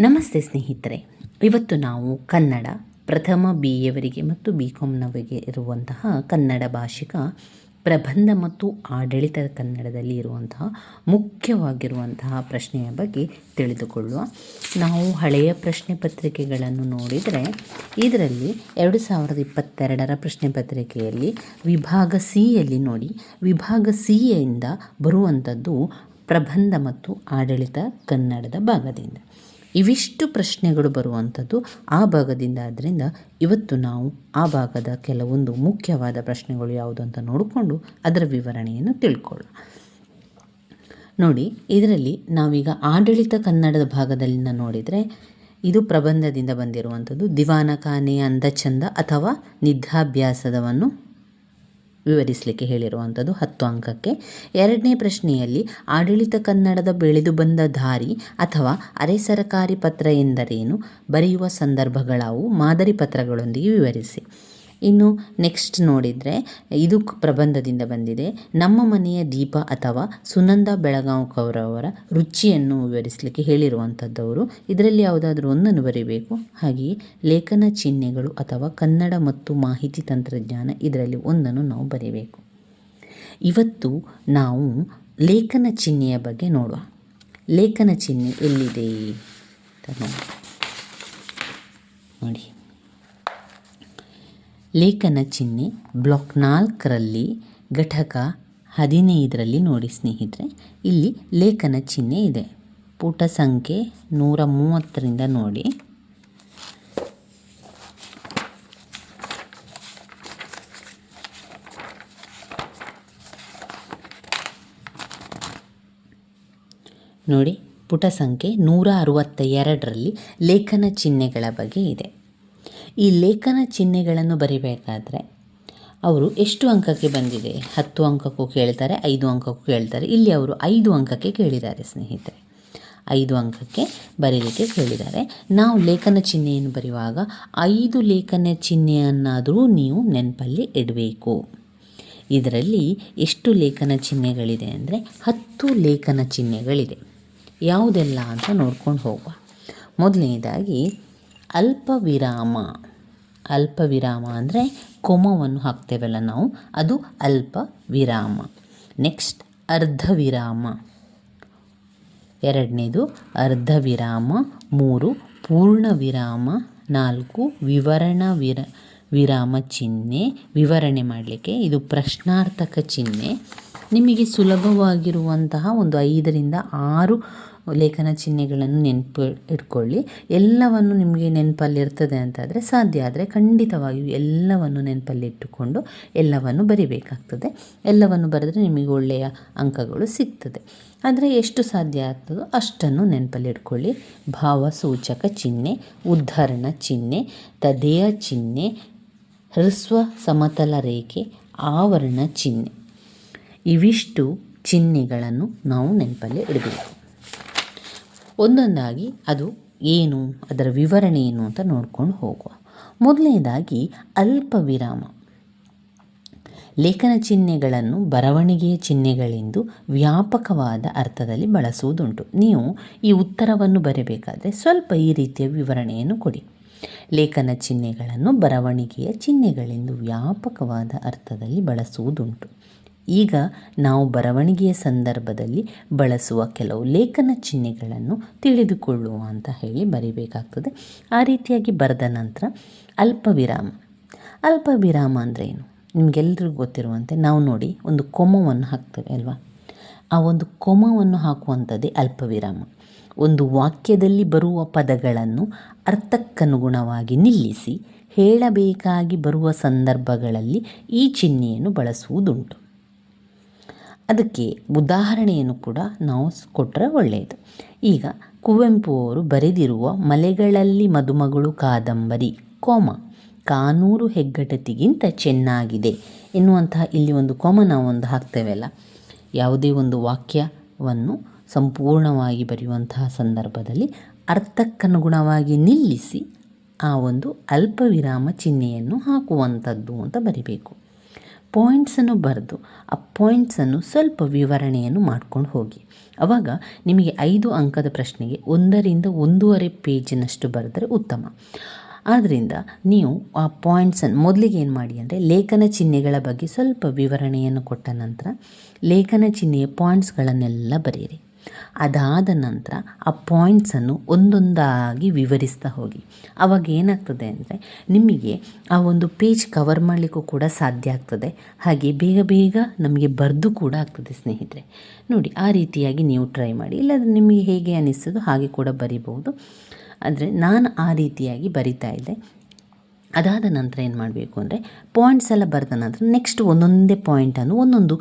ನಮಸ್ತೆ ಸ್ನೇಹಿತರೆ. ಇವತ್ತು ನಾವು ಕನ್ನಡ ಪ್ರಥಮ ಬಿ ಎವರಿಗೆ ಮತ್ತು ಬಿ ಕಾಮ್ನವರಿಗೆ ಇರುವಂತಹ ಕನ್ನಡ ಭಾಷಿಕ, ಪ್ರಬಂಧ ಮತ್ತು ಆಡಳಿತ ಕನ್ನಡದಲ್ಲಿ ಇರುವಂತಹ ಮುಖ್ಯವಾಗಿರುವಂತಹ ಪ್ರಶ್ನೆಯ ಬಗ್ಗೆ ತಿಳಿದುಕೊಳ್ಳುವ. ನಾವು ಹಳೆಯ ಪ್ರಶ್ನೆ ಪತ್ರಿಕೆಗಳನ್ನು ನೋಡಿದರೆ, ಇದರಲ್ಲಿ ಎರಡು ಸಾವಿರದ ಇಪ್ಪತ್ತೆರಡರ ಪ್ರಶ್ನೆ ಪತ್ರಿಕೆಯಲ್ಲಿ ವಿಭಾಗ ಸಿಯಲ್ಲಿ ನೋಡಿ, ವಿಭಾಗ ಸಿಯಿಂದ ಬರುವಂಥದ್ದು ಪ್ರಬಂಧ ಮತ್ತು ಆಡಳಿತ ಕನ್ನಡದ ಭಾಗದಿಂದ. ಇವಿಷ್ಟು ಪ್ರಶ್ನೆಗಳು ಬರುವಂಥದ್ದು ಆ ಭಾಗದಿಂದ ಆದ್ದರಿಂದ ಇವತ್ತು ನಾವು ಆ ಭಾಗದ ಕೆಲವೊಂದು ಮುಖ್ಯವಾದ ಪ್ರಶ್ನೆಗಳು ಯಾವುದು ಅಂತ ನೋಡಿಕೊಂಡು ಅದರ ವಿವರಣೆಯನ್ನು ತಿಳ್ಕೊಳ್ಳೋಣ. ನೋಡಿ, ಇದರಲ್ಲಿ ನಾವೀಗ ಆಡಳಿತ ಕನ್ನಡದ ಭಾಗದಲ್ಲಿನ ನೋಡಿದರೆ ಇದು ಪ್ರಬಂಧದಿಂದ ಬಂದಿರುವಂಥದ್ದು ದಿವಾನ ಅಂದ ಚಂದ ಅಥವಾ ನಿದ್ಧಾಭ್ಯಾಸದವನ್ನು ವಿವರಿಸಲಿಕ್ಕೆ ಹೇಳಿರುವಂಥದ್ದು ಹತ್ತು ಅಂಕಕ್ಕೆ. ಎರಡನೇ ಪ್ರಶ್ನೆಯಲ್ಲಿ ಆಡಳಿತ ಕನ್ನಡದ ಬೆಳೆದು ಬಂದ ದಾರಿ ಅಥವಾ ಅರೆ ಸರಕಾರಿ ಪತ್ರ ಎಂದರೇನು? ಬರೆಯುವ ಸಂದರ್ಭಗಳಾವು ಮಾದರಿ ಪತ್ರಗಳೊಂದಿಗೆ ವಿವರಿಸಿ. ಇನ್ನು ನೆಕ್ಸ್ಟ್ ನೋಡಿದರೆ ಇದು ಪ್ರಬಂಧದಿಂದ ಬಂದಿದೆ. ನಮ್ಮ ಮನೆಯ ದೀಪ ಅಥವಾ ಸುನಂದ ಬೆಳಗಾವ್ಕವರವರ ರುಚಿಯನ್ನು ವಿವರಿಸಲಿಕ್ಕೆ ಅವರು ಇದರಲ್ಲಿ ಯಾವುದಾದ್ರೂ ಒಂದನ್ನು ಬರೀಬೇಕು. ಹಾಗೆಯೇ ಲೇಖನ ಚಿಹ್ನೆಗಳು ಅಥವಾ ಕನ್ನಡ ಮತ್ತು ಮಾಹಿತಿ ತಂತ್ರಜ್ಞಾನ ಇದರಲ್ಲಿ ಒಂದನ್ನು ನಾವು ಬರೀಬೇಕು. ಇವತ್ತು ನಾವು ಲೇಖನ ಚಿಹ್ನೆಯ ಬಗ್ಗೆ ನೋಡುವ. ಲೇಖನ ಚಿಹ್ನೆ ಎಲ್ಲಿದೆ ನೋಡಿ. ಲೇಖನ ಚಿಹ್ನೆ ಬ್ಲಾಕ್ ನಾಲ್ಕರಲ್ಲಿ ಘಟಕ ಹದಿನೈದರಲ್ಲಿ ನೋಡಿ ಸ್ನೇಹಿತರೆ, ಇಲ್ಲಿ ಲೇಖನ ಚಿಹ್ನೆ ಇದೆ. ಪುಟ ಸಂಖ್ಯೆ ನೂರ ಮೂವತ್ತರಿಂದ ನೋಡಿ. ನೋಡಿ, ಪುಟ ಸಂಖ್ಯೆ ನೂರ ಅರವತ್ತ ಎರಡರಲ್ಲಿ ಲೇಖನ ಚಿಹ್ನೆಗಳ ಬಗ್ಗೆ ಇದೆ. ಈ ಲೇಖನ ಚಿಹ್ನೆಗಳನ್ನು ಬರಿಬೇಕಾದರೆ ಅವರು ಎಷ್ಟು ಅಂಕಕ್ಕೆ ಬಂದಿದೆ? ಹತ್ತು ಅಂಕಕ್ಕೂ ಕೇಳ್ತಾರೆ, ಐದು ಅಂಕಕ್ಕೂ ಕೇಳ್ತಾರೆ. ಇಲ್ಲಿ ಅವರು ಐದು ಅಂಕಕ್ಕೆ ಕೇಳಿದ್ದಾರೆ, ಸ್ನೇಹಿತರೆ. ಐದು ಅಂಕಕ್ಕೆ ಬರೀಲಿಕ್ಕೆ ಕೇಳಿದ್ದಾರೆ. ನಾವು ಲೇಖನ ಚಿಹ್ನೆಯನ್ನು ಬರೆಯುವಾಗ ಐದು ಲೇಖನ ಚಿಹ್ನೆಯನ್ನಾದರೂ ನೀವು ನೆನಪಲ್ಲಿ ಇಡಬೇಕು. ಇದರಲ್ಲಿ ಎಷ್ಟು ಲೇಖನ ಚಿಹ್ನೆಗಳಿದೆ ಅಂದರೆ ಹತ್ತು ಲೇಖನ ಚಿಹ್ನೆಗಳಿದೆ. ಯಾವುದೆಲ್ಲ ಅಂತ ನೋಡ್ಕೊಂಡು ಹೋಗುವ. ಮೊದಲನೇದಾಗಿ ಅಲ್ಪ ವಿರಾಮ ಅಲ್ಪ ವಿರಾಮ ಅಂದರೆ ಕೊಮವನ್ನು ಹಾಕ್ತೇವಲ್ಲ ನಾವು, ಅದು ಅಲ್ಪ ವಿರಾಮ ನೆಕ್ಸ್ಟ್ ಅರ್ಧ ವಿರಾಮ ಎರಡನೇದು ಅರ್ಧ ವಿರಾಮ ಮೂರು ಪೂರ್ಣ ವಿರಾಮ ನಾಲ್ಕು, ವಿವರಣ ವಿರ, ವಿರಾಮ ಚಿಹ್ನೆ. ವಿವರಣೆ ಮಾಡಲಿಕ್ಕೆ ಇದು ಪ್ರಶ್ನಾರ್ಥಕ ಚಿಹ್ನೆ. ನಿಮಗೆ ಸುಲಭವಾಗಿರುವಂತಹ ಒಂದು ಐದರಿಂದ ಆರು ಲೇಖನ ಚಿಹ್ನೆಗಳನ್ನು ನೆನಪು ಇಟ್ಕೊಳ್ಳಿ. ಎಲ್ಲವನ್ನು ನಿಮಗೆ ನೆನಪಲ್ಲಿರ್ತದೆ ಅಂತಾದರೆ ಸಾಧ್ಯ ಆದರೆ ಖಂಡಿತವಾಗಿಯೂ ಎಲ್ಲವನ್ನು ನೆನಪಲ್ಲಿಟ್ಟುಕೊಂಡು ಎಲ್ಲವನ್ನು ಬರಿಬೇಕಾಗ್ತದೆ. ಎಲ್ಲವನ್ನು ಬರೆದರೆ ನಿಮಗೆ ಒಳ್ಳೆಯ ಅಂಕಗಳು ಸಿಗ್ತದೆ. ಆದರೆ ಎಷ್ಟು ಸಾಧ್ಯ ಆಗ್ತದೋ ಅಷ್ಟನ್ನು ನೆನಪಲ್ಲಿಟ್ಕೊಳ್ಳಿ ಭಾವಸೂಚಕ ಚಿಹ್ನೆ, ಉದ್ಧರಣ ಚಿಹ್ನೆ, ತದೆಯ ಚಿಹ್ನೆ ಹೃಸ್ವ ಸಮತಲ ರೇಖೆ, ಆವರಣ ಚಿಹ್ನೆ. ಇವಿಷ್ಟು ಚಿಹ್ನೆಗಳನ್ನು ನಾವು ನೆನಪಲ್ಲಿ ಇಡಬೇಕು. ಒಂದೊಂದಾಗಿ ಅದು ಏನು, ಅದರ ವಿವರಣೆ ಏನು ಅಂತ ನೋಡ್ಕೊಂಡು ಹೋಗುವ. ಮೊದಲನೇದಾಗಿ ಅಲ್ಪ ವಿರಾಮ ಲೇಖನ ಚಿಹ್ನೆಗಳನ್ನು ಬರವಣಿಗೆಯ ಚಿಹ್ನೆಗಳೆಂದು ವ್ಯಾಪಕವಾದ ಅರ್ಥದಲ್ಲಿ ಬಳಸುವುದುಂಟು. ನೀವು ಈ ಉತ್ತರವನ್ನು ಬರೆಯಬೇಕಾದರೆ ಸ್ವಲ್ಪ ಈ ರೀತಿಯ ವಿವರಣೆಯನ್ನು ಕೊಡಿ. ಲೇಖನ ಚಿಹ್ನೆಗಳನ್ನು ಬರವಣಿಗೆಯ ಚಿಹ್ನೆಗಳೆಂದು ವ್ಯಾಪಕವಾದ ಅರ್ಥದಲ್ಲಿ ಬಳಸುವುದುಂಟು. ಈಗ ನಾವು ಬರವಣಿಗೆಯ ಸಂದರ್ಭದಲ್ಲಿ ಬಳಸುವ ಕೆಲವು ಲೇಖನ ಚಿಹ್ನೆಗಳನ್ನು ತಿಳಿದುಕೊಳ್ಳುವ ಅಂತ ಹೇಳಿ ಬರಿಬೇಕಾಗ್ತದೆ. ಆ ರೀತಿಯಾಗಿ ಬರೆದ ನಂತರ ಅಲ್ಪ ವಿರಾಮ ಅಲ್ಪ ವಿರಾಮ ಅಂದರೆ ಏನು? ನಿಮಗೆಲ್ಲರಿಗೂ ಗೊತ್ತಿರುವಂತೆ ನಾವು ನೋಡಿ ಒಂದು ಕೊಮವನ್ನು ಹಾಕ್ತೇವೆ ಅಲ್ವಾ? ಆ ಒಂದು ಕೊಮವನ್ನು ಹಾಕುವಂಥದ್ದೇ ಅಲ್ಪ ವಿರಾಮ ಒಂದು ವಾಕ್ಯದಲ್ಲಿ ಬರುವ ಪದಗಳನ್ನು ಅರ್ಥಕ್ಕನುಗುಣವಾಗಿ ನಿಲ್ಲಿಸಿ ಹೇಳಬೇಕಾಗಿ ಬರುವ ಸಂದರ್ಭಗಳಲ್ಲಿ ಈ ಚಿಹ್ನೆಯನ್ನು ಬಳಸುವುದುಂಟು. ಅದಕ್ಕೆ ಉದಾಹರಣೆಯನ್ನು ಕೂಡ ನಾವು ಕೊಟ್ಟರೆ ಒಳ್ಳೆಯದು ಈಗ ಕುವೆಂಪು ಅವರು ಬರೆದಿರುವ ಮಲೆಗಳಲ್ಲಿ ಮದುಮಗಳು ಕಾದಂಬರಿ, ಕೋಮ, ಕಾನೂರು ಹೆಗ್ಗಟತಿಗಿಂತ ಚೆನ್ನಾಗಿದೆ ಎನ್ನುವಂತಹ ಇಲ್ಲಿ ಒಂದು ಕೋಮ ನಾವು ಒಂದು ಹಾಕ್ತೇವಲ್ಲ. ಯಾವುದೇ ಒಂದು ವಾಕ್ಯವನ್ನು ಸಂಪೂರ್ಣವಾಗಿ ಬರೆಯುವಂತಹ ಸಂದರ್ಭದಲ್ಲಿ ಅರ್ಥಕ್ಕನುಗುಣವಾಗಿ ನಿಲ್ಲಿಸಿ ಆ ಒಂದು ಅಲ್ಪ ವಿರಾಮ ಚಿಹ್ನೆಯನ್ನು ಹಾಕುವಂಥದ್ದು ಅಂತ ಬರಿಬೇಕು. ಪಾಯಿಂಟ್ಸನ್ನು ಬರೆದು, ಆ ಪಾಯಿಂಟ್ಸನ್ನು ಸ್ವಲ್ಪ ವಿವರಣೆಯನ್ನು ಮಾಡ್ಕೊಂಡು ಹೋಗಿ. ಅವಾಗ ನಿಮಗೆ ಐದು ಅಂಕದ ಪ್ರಶ್ನೆಗೆ ಒಂದರಿಂದ ಒಂದೂವರೆ ಪೇಜಿನಷ್ಟು ಬರೆದರೆ ಉತ್ತಮ. ಆದ್ದರಿಂದ ನೀವು ಆ ಪಾಯಿಂಟ್ಸನ್ನು ಮೊದಲಿಗೆ ಏನು ಮಾಡಿ ಅಂದರೆ ಲೇಖನ ಚಿಹ್ನೆಗಳ ಬಗ್ಗೆ ಸ್ವಲ್ಪ ವಿವರಣೆಯನ್ನು ಕೊಟ್ಟ ನಂತರ ಲೇಖನ ಚಿಹ್ನೆಯ ಪಾಯಿಂಟ್ಸ್ಗಳನ್ನೆಲ್ಲ ಬರೆಯಿರಿ. ಅದಾದ ನಂತರ ಆ ಪಾಯಿಂಟ್ಸನ್ನು ಒಂದೊಂದಾಗಿ ವಿವರಿಸ್ತಾ ಹೋಗಿ. ಆವಾಗ ಏನಾಗ್ತದೆ ಅಂದರೆ ನಿಮಗೆ ಆ ಒಂದು ಪೇಜ್ ಕವರ್ ಮಾಡಲಿಕ್ಕೂ ಕೂಡ ಸಾಧ್ಯ ಆಗ್ತದೆ. ಹಾಗೆ ಬೇಗ ಬೇಗ ನಮಗೆ ಬರೆದು ಕೂಡ ಆಗ್ತದೆ ಸ್ನೇಹಿತರೆ. ನೋಡಿ, ಆ ರೀತಿಯಾಗಿ ನೀವು ಟ್ರೈ ಮಾಡಿ. ಇಲ್ಲಾಂದರೆ ನಿಮಗೆ ಹೇಗೆ ಅನಿಸ್ತದೋ ಹಾಗೆ ಕೂಡ ಬರಿಬೋದು ಅಂದರೆ ನಾನು ಆ ರೀತಿಯಾಗಿ ಬರಿತಾ ಇದ್ದೆ. ಅದಾದ ನಂತರ ಏನು ಮಾಡಬೇಕು ಅಂದರೆ ಪಾಯಿಂಟ್ಸ್ ಎಲ್ಲ ಬರೆದ ನಂತರ ನೆಕ್ಸ್ಟ್ ಒಂದೊಂದೇ ಪಾಯಿಂಟನ್ನು ಒಂದೊಂದು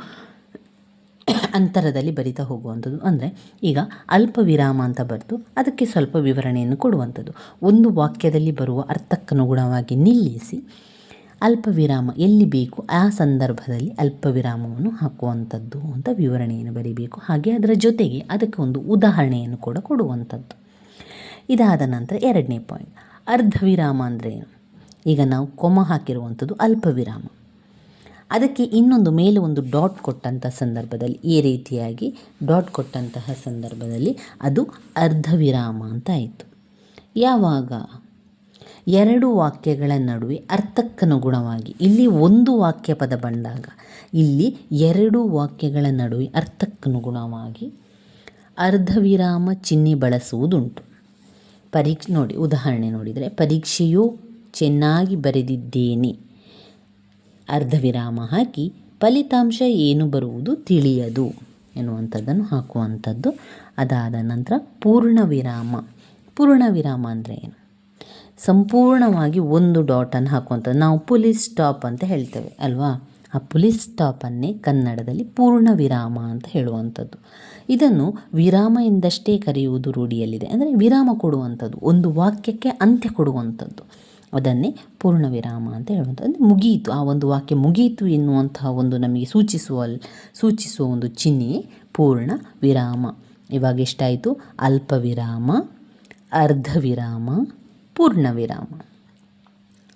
ಅಂತರದಲ್ಲಿ ಬರಿತಾ ಹೋಗುವಂಥದ್ದು. ಅಂದರೆ ಈಗ ಅಲ್ಪ ವಿರಾಮ ಅಂತ ಬರೆದು ಅದಕ್ಕೆ ಸ್ವಲ್ಪ ವಿವರಣೆಯನ್ನು ಕೊಡುವಂಥದ್ದು. ಒಂದು ವಾಕ್ಯದಲ್ಲಿ ಬರುವ ಅರ್ಥಕ್ಕನುಗುಣವಾಗಿ ನಿಲ್ಲಿಸಿ ಅಲ್ಪ ವಿರಾಮ ಎಲ್ಲಿ ಬೇಕು ಆ ಸಂದರ್ಭದಲ್ಲಿ ಅಲ್ಪ ವಿರಾಮವನ್ನು ಹಾಕುವಂಥದ್ದು ಅಂತ ವಿವರಣೆಯನ್ನು ಬರೀಬೇಕು. ಹಾಗೆ ಅದರ ಜೊತೆಗೆ ಅದಕ್ಕೆ ಒಂದು ಉದಾಹರಣೆಯನ್ನು ಕೂಡ ಕೊಡುವಂಥದ್ದು. ಇದಾದ ನಂತರ ಎರಡನೇ ಪಾಯಿಂಟ್ ಅರ್ಧ ವಿರಾಮ ಅಂದರೆ ಏನು? ಈಗ ನಾವು ಕೊಮ ಹಾಕಿರುವಂಥದ್ದು ಅಲ್ಪ ವಿರಾಮ ಅದಕ್ಕೆ ಇನ್ನೊಂದು ಮೇಲೆ ಒಂದು ಡಾಟ್ ಕೊಟ್ಟಂಥ ಸಂದರ್ಭದಲ್ಲಿ ಈ ರೀತಿಯಾಗಿ ಡಾಟ್ ಕೊಟ್ಟಂತಹ ಸಂದರ್ಭದಲ್ಲಿ ಅದು ಅರ್ಧ ವಿರಾಮ ಅಂತ ಆಯಿತು. ಯಾವಾಗ? ಎರಡು ವಾಕ್ಯಗಳ ನಡುವೆ ಅರ್ಥಕ್ಕನುಗುಣವಾಗಿ. ಇಲ್ಲಿ ಒಂದು ವಾಕ್ಯ ಪದ ಬಂದಾಗ ಇಲ್ಲಿ ಎರಡು ವಾಕ್ಯಗಳ ನಡುವೆ ಅರ್ಥಕ್ಕನುಗುಣವಾಗಿ ಅರ್ಧ ವಿರಾಮ ಚಿಹ್ನೆ ಬಳಸುವುದುಂಟು. ಪರೀಕ್ಷೆ ನೋಡಿ, ಉದಾಹರಣೆ ನೋಡಿದರೆ, ಪರೀಕ್ಷೆಯು ಚೆನ್ನಾಗಿ ಬರೆದಿದ್ದೇನೆ. ಅರ್ಧ ವಿರಾಮ ಹಾಕಿ ಫಲಿತಾಂಶ ಏನು ಬರುವುದು ತಿಳಿಯದು ಎನ್ನುವಂಥದ್ದನ್ನು ಹಾಕುವಂಥದ್ದು. ಅದಾದ ನಂತರ ಪೂರ್ಣ ವಿರಾಮ ಪೂರ್ಣ ವಿರಾಮ ಅಂದರೆ ಏನು? ಸಂಪೂರ್ಣವಾಗಿ ಒಂದು ಡಾಟನ್ನು ಹಾಕುವಂಥದ್ದು. ನಾವು ಪುಲಿಸ್ ಸ್ಟಾಪ್ ಅಂತ ಹೇಳ್ತೇವೆ ಅಲ್ವಾ? ಆ ಪುಲಿಸ್ ಸ್ಟಾಪನ್ನೇ ಕನ್ನಡದಲ್ಲಿ ಪೂರ್ಣ ವಿರಾಮ ಅಂತ ಹೇಳುವಂಥದ್ದು. ಇದನ್ನು ವಿರಾಮ ಎಂದಷ್ಟೇ ಕರೆಯುವುದು ರೂಢಿಯಲ್ಲಿದೆ. ಅಂದರೆ ವಿರಾಮ ಕೊಡುವಂಥದ್ದು. ಒಂದು ವಾಕ್ಯಕ್ಕೆ ಅಂತ್ಯ ಕೊಡುವಂಥದ್ದು. ಅದನ್ನೇ ಪೂರ್ಣ ವಿರಾಮ ಅಂತ ಹೇಳುವಂಥದ್ದು. ಅಂದರೆ ಮುಗಿಯಿತು ಆ ಒಂದು ವಾಕ್ಯ ಮುಗಿಯಿತು ಎನ್ನುವಂತಹ ಒಂದು ನಮಗೆ ಸೂಚಿಸುವ ಸೂಚಿಸುವ ಒಂದು ಚಿಹ್ನೆ ಪೂರ್ಣ ವಿರಾಮ ಇವಾಗ ಎಷ್ಟಾಯಿತು? ಅಲ್ಪ ವಿರಾಮ ಅರ್ಧ ವಿರಾಮ ಪೂರ್ಣ ವಿರಾಮ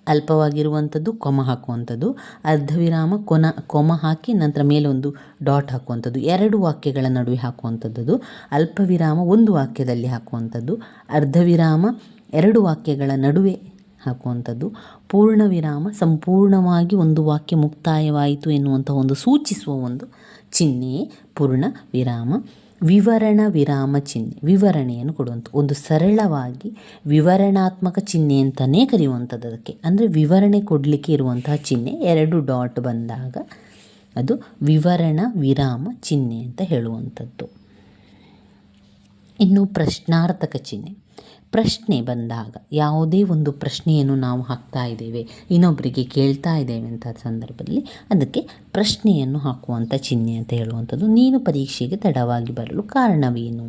ಅಲ್ಪವಾಗಿರುವಂಥದ್ದು ಕೊಮ ಹಾಕುವಂಥದ್ದು. ಅರ್ಧ ವಿರಾಮ ಕೊನ, ಕೊಮ ಹಾಕಿ ನಂತರ ಮೇಲೆ ಒಂದು ಡಾಟ್ ಹಾಕುವಂಥದ್ದು. ಎರಡು ವಾಕ್ಯಗಳ ನಡುವೆ ಹಾಕುವಂಥದ್ದು ಅಲ್ಪ ವಿರಾಮ ಒಂದು ವಾಕ್ಯದಲ್ಲಿ ಹಾಕುವಂಥದ್ದು. ಅರ್ಧ ವಿರಾಮ ಎರಡು ವಾಕ್ಯಗಳ ನಡುವೆ ಹಾಕುವಂಥದ್ದು. ಪೂರ್ಣ ವಿರಾಮ, ಸಂಪೂರ್ಣವಾಗಿ ಒಂದು ವಾಕ್ಯ ಮುಕ್ತಾಯವಾಯಿತು ಎನ್ನುವಂಥ ಒಂದು ಸೂಚಿಸುವ ಒಂದು ಚಿಹ್ನೆ, ಪೂರ್ಣ ವಿರಾಮ, ವಿವರಣ ವಿರಾಮ ಚಿಹ್ನೆ, ವಿವರಣೆಯನ್ನು ಕೊಡುವಂಥ ಒಂದು ಸರಳವಾಗಿ ವಿವರಣಾತ್ಮಕ ಚಿಹ್ನೆ ಅಂತಲೇ ಕರೆಯುವಂಥದ್ದು ಅದಕ್ಕೆ. ಅಂದರೆ ವಿವರಣೆ ಕೊಡಲಿಕ್ಕೆ ಇರುವಂತಹ ಚಿಹ್ನೆ, ಎರಡು ಡಾಟ್ ಬಂದಾಗ ಅದು ವಿವರಣ ವಿರಾಮ ಚಿಹ್ನೆ ಅಂತ ಹೇಳುವಂಥದ್ದು. ಇನ್ನು ಪ್ರಶ್ನಾರ್ಥಕ ಚಿಹ್ನೆ. ಪ್ರಶ್ನೆ ಬಂದಾಗ ಯಾವುದೇ ಒಂದು ಪ್ರಶ್ನೆಯನ್ನು ನಾವು ಹಾಕ್ತಾ ಇದ್ದೇವೆ ಇನ್ನೊಬ್ಬರಿಗೆ ಕೇಳ್ತಾ ಇದ್ದೇವೆ ಅಂತ ಸಂದರ್ಭದಲ್ಲಿ ಅದಕ್ಕೆ ಪ್ರಶ್ನೆಯನ್ನು ಹಾಕುವಂಥ ಚಿಹ್ನೆ ಅಂತ ಹೇಳುವಂಥದ್ದು ನೀನು ಪರೀಕ್ಷೆಗೆ ತಡವಾಗಿ ಬರಲು ಕಾರಣವೇನು?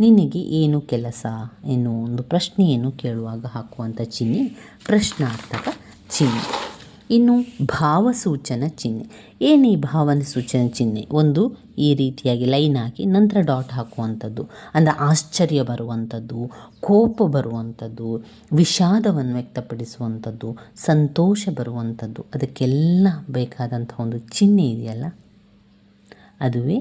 ನಿನಗೆ ಏನು ಕೆಲಸ? ಎನ್ನುವ ಒಂದು ಪ್ರಶ್ನೆಯನ್ನು ಕೇಳುವಾಗ ಹಾಕುವಂಥ ಚಿಹ್ನೆ ಪ್ರಶ್ನಾರ್ಥಕ ಚಿಹ್ನೆ. ಇನ್ನು ಭಾವಸೂಚನ ಚಿಹ್ನೆ. ಏನು ಈ ಭಾವನ ಸೂಚನ ಚಿಹ್ನೆ? ಒಂದು ಈ ರೀತಿಯಾಗಿ ಲೈನ್ ಹಾಕಿ ನಂತರ ಡಾಟ್ ಹಾಕುವಂಥದ್ದು, ಅಂದರೆ ಆಶ್ಚರ್ಯ ಬರುವಂಥದ್ದು, ಕೋಪ ಬರುವಂಥದ್ದು, ವಿಷಾದವನ್ನು ವ್ಯಕ್ತಪಡಿಸುವಂಥದ್ದು, ಸಂತೋಷ ಬರುವಂಥದ್ದು, ಅದಕ್ಕೆಲ್ಲ ಬೇಕಾದಂಥ ಒಂದು ಚಿಹ್ನೆ ಇದೆಯಲ್ಲ? ಅದುವೇ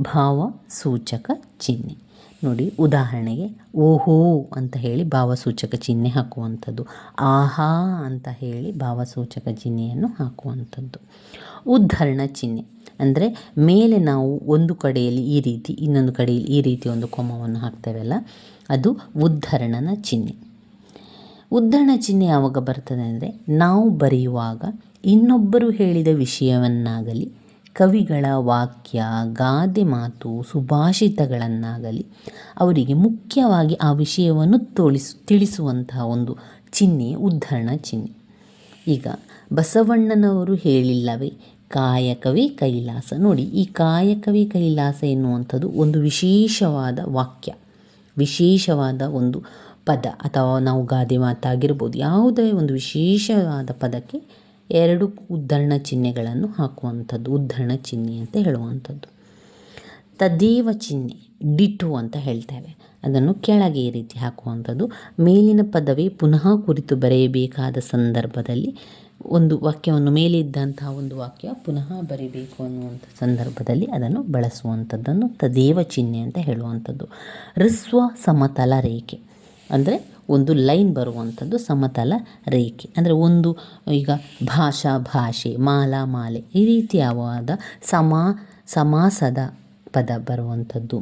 ಭಾವಸೂಚಕ ಚಿಹ್ನೆ. ನೋಡಿ, ಉದಾಹರಣೆಗೆ, ಓಹೋ ಅಂತ ಹೇಳಿ ಭಾವಸೂಚಕ ಚಿಹ್ನೆ ಹಾಕುವಂಥದ್ದು. ಆಹಾ ಅಂತ ಹೇಳಿ ಭಾವಸೂಚಕ ಚಿಹ್ನೆಯನ್ನು ಹಾಕುವಂಥದ್ದು. ಉದ್ಧರಣ ಚಿಹ್ನೆ. ಅಂದರೆ ಮೇಲೆ ನಾವು ಒಂದು ಕಡೆಯಲ್ಲಿ ಈ ರೀತಿ, ಇನ್ನೊಂದು ಕಡೆಯಲ್ಲಿ ಈ ರೀತಿ ಒಂದು ಕೊಮವನ್ನು ಹಾಕ್ತೇವಲ್ಲ, ಅದು ಉದ್ಧರಣನ ಚಿಹ್ನೆ. ಉದ್ಧರಣ ಚಿಹ್ನೆ ಯಾವಾಗ ಬರ್ತದೆ ಅಂದರೆ, ನಾವು ಬರೆಯುವಾಗ ಇನ್ನೊಬ್ಬರು ಹೇಳಿದ ವಿಷಯವನ್ನಾಗಲಿ ಕವಿಗಳ ವಾಕ್ಯ, ಗಾದೆ ಮಾತು, ಸುಭಾಷಿತಗಳನ್ನಾಗಲಿ ಅವರಿಗೆ ಮುಖ್ಯವಾಗಿ ಆ ವಿಷಯವನ್ನು ತೋಳಿಸು, ತಿಳಿಸುವಂತಹ ಒಂದು ಚಿಹ್ನೆ, ಉದ್ಧರಣ ಚಿಹ್ನೆ. ಈಗ ಬಸವಣ್ಣನವರು ಹೇಳಿಲ್ಲವೇ? ಕಾಯಕವೇ ಕೈಲಾಸ. ನೋಡಿ, ಈ ಕಾಯಕವೇ ಕೈಲಾಸ ಎನ್ನುವಂಥದ್ದು ಒಂದು ವಿಶೇಷವಾದ ವಾಕ್ಯ, ವಿಶೇಷವಾದ ಒಂದು ಪದ. ಅಥವಾ ನಾವು ಗಾದೆ ಮಾತಾಗಿರ್ಬೋದು, ಯಾವುದೇ ಒಂದು ವಿಶೇಷವಾದ ಪದಕ್ಕೆ ಎರಡು ಉದ್ಧರಣ ಚಿಹ್ನೆಗಳನ್ನು ಹಾಕುವಂಥದ್ದು, ಉದ್ಧರಣ ಚಿಹ್ನೆ ಅಂತ ಹೇಳುವಂಥದ್ದು. ತದೇವ ಚಿಹ್ನೆ, ಡಿಟು ಅಂತ ಹೇಳ್ತೇವೆ. ಅದನ್ನು ಕೆಳಗೆ ಈ ರೀತಿ ಹಾಕುವಂಥದ್ದು. ಮೇಲಿನ ಪದವಿ ಪುನಃ ಕುರಿತು ಬರೆಯಬೇಕಾದ ಸಂದರ್ಭದಲ್ಲಿ ಒಂದು ವಾಕ್ಯವನ್ನು ಮೇಲಿದ್ದಂತಹ ಒಂದು ವಾಕ್ಯ ಪುನಃ ಬರಿಬೇಕು ಅನ್ನುವಂಥ ಸಂದರ್ಭದಲ್ಲಿ ಅದನ್ನು ಬಳಸುವಂಥದ್ದನ್ನು ತದೇವ ಚಿಹ್ನೆ ಅಂತ ಹೇಳುವಂಥದ್ದು. ಹೃಸ್ವ ಸಮತಲ ರೇಖೆ. ಅಂದರೆ ಒಂದು ಲೈನ್ ಬರುವಂಥದ್ದು ಸಮತಲ ರೇಖೆ. ಅಂದರೆ ಒಂದು, ಈಗ ಭಾಷಾ, ಭಾಷೆ, ಮಾಲಾ, ಮಾಲೆ, ಈ ರೀತಿಯಾದ ಸಮಾ, ಸಮಾಸದ ಪದ ಬರುವಂಥದ್ದು.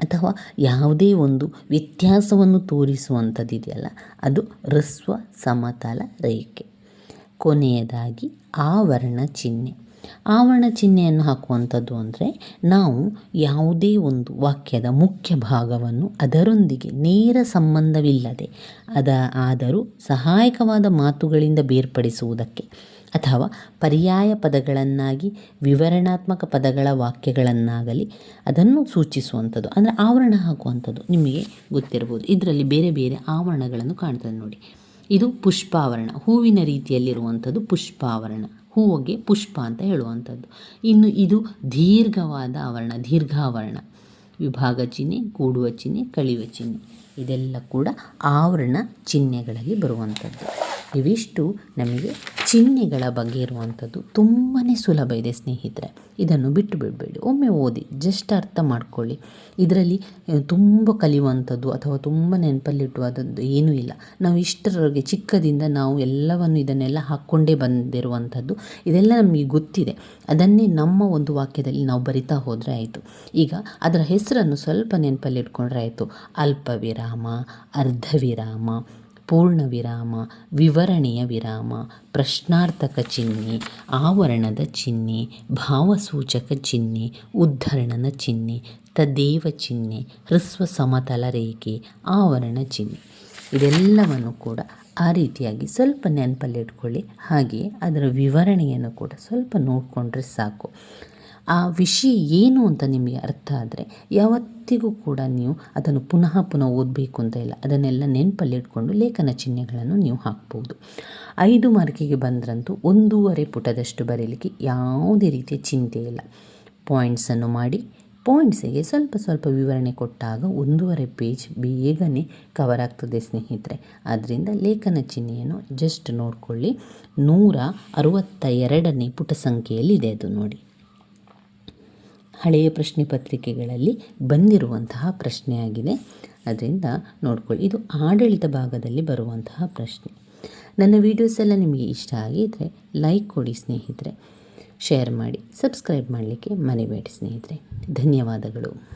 ಅಥವಾ ಯಾವುದೇ ಒಂದು ವ್ಯತ್ಯಾಸವನ್ನು ತೋರಿಸುವಂಥದ್ದಿದೆಯಲ್ಲ, ಅದು ಹ್ರಸ್ವ ಸಮತಲ ರೇಖೆ. ಕೊನೆಯದಾಗಿ ಆವರಣ ಚಿಹ್ನೆ. ಆವರಣ ಚಿಹ್ನೆಯನ್ನು ಹಾಕುವಂಥದ್ದು ಅಂದರೆ ನಾವು ಯಾವುದೇ ಒಂದು ವಾಕ್ಯದ ಮುಖ್ಯ ಭಾಗವನ್ನು ಅದರೊಂದಿಗೆ ನೇರ ಸಂಬಂಧವಿಲ್ಲದೆ ಅದ ಆದರೂ ಸಹಾಯಕವಾದ ಮಾತುಗಳಿಂದ ಬೇರ್ಪಡಿಸುವುದಕ್ಕೆ ಅಥವಾ ಪರ್ಯಾಯ ಪದಗಳನ್ನಾಗಿ ವಿವರಣಾತ್ಮಕ ಪದಗಳ ವಾಕ್ಯಗಳನ್ನಾಗಲಿ ಅದನ್ನು ಸೂಚಿಸುವಂಥದ್ದು ಅಂದರೆ ಆವರಣ ಹಾಕುವಂಥದ್ದು ನಿಮಗೆ ಗೊತ್ತಿರ್ಬೋದು ಇದರಲ್ಲಿ ಬೇರೆ ಬೇರೆ ಆವರಣಗಳನ್ನು ಕಾಣ್ತದೆ ನೋಡಿ. ಇದು ಪುಷ್ಪಾವರಣ. ಹೂವಿನ ರೀತಿಯಲ್ಲಿರುವಂಥದ್ದು ಪುಷ್ಪಾವರಣ. ಹೂವಿಗೆ ಪುಷ್ಪ ಅಂತ ಹೇಳುವಂಥದ್ದು. ಇನ್ನು ಇದು ದೀರ್ಘವಾದ ಆವರಣ, ದೀರ್ಘಾವರಣ. ವಿಭಾಗ ಚಿಹ್ನೆ ಕೂಡುವ ಚಿಹ್ನೆ ಕಳಿಯುವ ಚಿಹ್ನೆ. ಇದೆಲ್ಲ ಕೂಡ ಆವರಣ ಚಿಹ್ನೆಗಳಲ್ಲಿ ಬರುವಂಥದ್ದು. ಇವಿಷ್ಟು ನಮಗೆ ಚಿಹ್ನೆಗಳ ಬಗ್ಗೆ ಇರುವಂಥದ್ದು. ತುಂಬಾ ಸುಲಭ ಇದೆ ಸ್ನೇಹಿತರೆ. ಇದನ್ನು ಬಿಟ್ಟು ಬಿಡಬೇಡಿ. ಒಮ್ಮೆ ಓದಿ, ಜಸ್ಟ್ ಅರ್ಥ ಮಾಡ್ಕೊಳ್ಳಿ. ಇದರಲ್ಲಿ ತುಂಬ ಕಲಿಯುವಂಥದ್ದು ಅಥವಾ ತುಂಬ ನೆನಪಲ್ಲಿಟ್ಟುವಂಥದ್ದು ಏನೂ ಇಲ್ಲ. ನಾವು ಇಷ್ಟರವರೆಗೆ ಚಿಕ್ಕದಿಂದ ನಾವು ಎಲ್ಲವನ್ನು ಇದನ್ನೆಲ್ಲ ಹಾಕ್ಕೊಂಡೇ ಬಂದಿರುವಂಥದ್ದು. ಇದೆಲ್ಲ ನಮಗೆ ಗೊತ್ತಿದೆ. ಅದನ್ನೇ ನಮ್ಮ ಒಂದು ವಾಕ್ಯದಲ್ಲಿ ನಾವು ಬರಿತಾ ಹೋದರೆ ಆಯಿತು. ಈಗ ಅದರ ಹೆಸರನ್ನು ಸ್ವಲ್ಪ ನೆನಪಲ್ಲಿಟ್ಕೊಂಡ್ರೆ ಆಯಿತು. ಅಲ್ಪ ವಿರಾಮ, ಅರ್ಧ ವಿರಾಮ, ಪೂರ್ಣ ವಿರಾಮ, ವಿವರಣೆಯ ವಿರಾಮ, ಪ್ರಶ್ನಾರ್ಥಕ ಚಿಹ್ನೆ ಆವರಣದ ಚಿಹ್ನೆ ಭಾವಸೂಚಕ ಚಿಹ್ನೆ ಉದ್ಧರಣನ ಚಿಹ್ನೆ ತದೇವ ಚಿಹ್ನೆ ಹೃಸ್ವ ಸಮತಲ ರೇಖೆ, ಆವರಣ ಚಿಹ್ನೆ ಇದೆಲ್ಲವನ್ನು ಕೂಡ ಆ ರೀತಿಯಾಗಿ ಸ್ವಲ್ಪ ನೆನಪಲ್ಲಿಟ್ಕೊಳ್ಳಿ ಹಾಗೆಯೇ ಅದರ ವಿವರಣೆಯನ್ನು ಕೂಡ ಸ್ವಲ್ಪ ನೋಡಿಕೊಂಡ್ರೆ ಸಾಕು. ಆ ವಿಷಯ ಏನು ಅಂತ ನಿಮಗೆ ಅರ್ಥ ಆದರೆ ಯಾವತ್ತಿಗೂ ಕೂಡ ನೀವು ಅದನ್ನು ಪುನಃ ಪುನಃ ಓದಬೇಕು ಅಂತ ಇಲ್ಲ. ಅದನ್ನೆಲ್ಲ ನೆನಪಲ್ಲಿಟ್ಕೊಂಡು ಲೇಖನ ಚಿಹ್ನೆಗಳನ್ನು ನೀವು ಹಾಕ್ಬೋದು. ಐದು ಮಾರ್ಕಿಗೆ ಬಂದ್ರಂತೂ ಒಂದೂವರೆ ಪುಟದಷ್ಟು ಬರೀಲಿಕ್ಕೆ ಯಾವುದೇ ರೀತಿಯ ಚಿಂತೆ ಇಲ್ಲ. ಪಾಯಿಂಟ್ಸನ್ನು ಮಾಡಿ, ಪಾಯಿಂಟ್ಸಿಗೆ ಸ್ವಲ್ಪ ಸ್ವಲ್ಪ ವಿವರಣೆ ಕೊಟ್ಟಾಗ ಒಂದೂವರೆ ಪೇಜ್ ಬೇಗನೆ ಕವರ್ ಆಗ್ತದೆ ಸ್ನೇಹಿತರೆ. ಆದ್ದರಿಂದ ಲೇಖನ ಚಿಹ್ನೆಯನ್ನು ಜಸ್ಟ್ ನೋಡಿಕೊಳ್ಳಿ. ನೂರ ಅರವತ್ತ ಎರಡನೇ ಪುಟ ಸಂಖ್ಯೆಯಲ್ಲಿದೆ ಅದು ನೋಡಿ. ಹಳೆಯ ಪ್ರಶ್ನೆ ಪತ್ರಿಕೆಗಳಲ್ಲಿ ಬಂದಿರುವಂತಹ ಪ್ರಶ್ನೆಯಾಗಿದೆ. ಅದರಿಂದ ನೋಡ್ಕೊಳ್ಳಿ. ಇದು ಆಡಳಿತ ಭಾಗದಲ್ಲಿ ಬರುವಂತಹ ಪ್ರಶ್ನೆ. ನನ್ನ ವೀಡಿಯೋಸ್ ಎಲ್ಲ ನಿಮಗೆ ಇಷ್ಟ ಆಗಿದ್ದರೆ ಲೈಕ್ ಕೊಡಿ ಸ್ನೇಹಿತರೆ. ಶೇರ್ ಮಾಡಿ ಸಬ್ಸ್ಕ್ರೈಬ್ ಮಾಡಲಿಕ್ಕೆ ಮರಿಬೇಡಿ ಸ್ನೇಹಿತರೆ. ಧನ್ಯವಾದಗಳು.